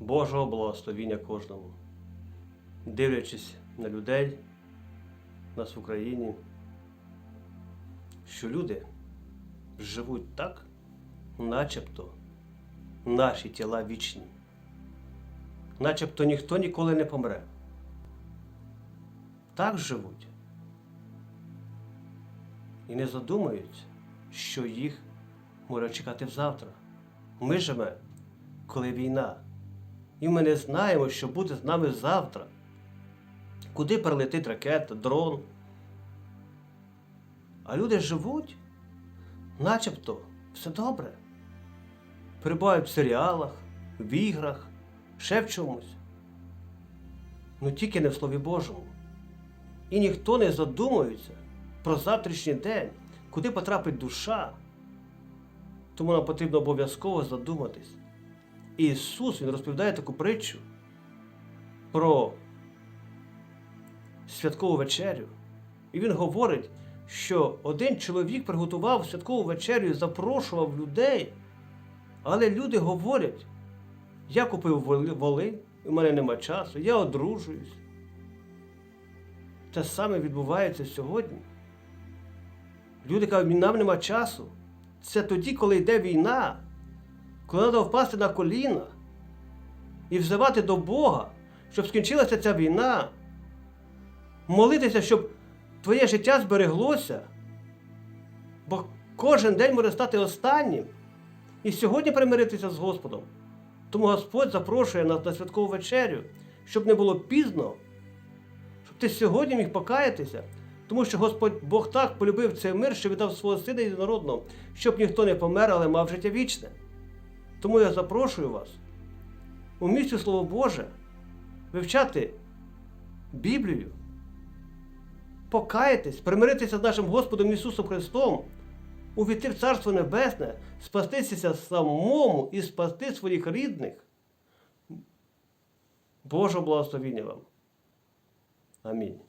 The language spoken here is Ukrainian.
Божого благословіння кожному. Дивлячись на людей, нас в Україні, що люди живуть так, начебто наші тіла вічні, начебто ніхто ніколи не помре. Так живуть. І не задумуються, що їх може чекати завтра. Ми живемо, коли війна. І ми не знаємо, що буде з нами завтра. Куди прилетить ракета, дрон. А люди живуть, начебто все добре. Перебувають в серіалах, в іграх, ще в чомусь. Ну тільки не в Слові Божому. І ніхто не задумується про завтрашній день, куди потрапить душа. Тому нам потрібно обов'язково задуматись. Ісус Він розповідає таку притчу про святкову вечерю. І Він говорить, що один чоловік приготував святкову вечерю і запрошував людей. Але люди говорять, я купив воли, у мене нема часу, я одружуюсь. Те саме відбувається сьогодні. Люди кажуть, нам нема часу. Це тоді, коли йде війна, коли треба впасти на коліна і взивати до Бога, щоб скінчилася ця війна, молитися, щоб твоє життя збереглося, бо кожен день може стати останнім. І сьогодні примиритися з Господом. Тому Господь запрошує нас на святкову вечерю, щоб не було пізно, щоб ти сьогодні міг покаятися, тому що Господь Бог так полюбив цей мир, що віддав свого сина єдинородного, щоб ніхто не помер, але мав життя вічне. Тому я запрошую вас у місці Слово Боже вивчати Біблію, покаятись, примиритися з нашим Господом Ісусом Христом, увійти в Царство Небесне, спастися самому і спасти своїх рідних. Божого благословіння вам. Амінь.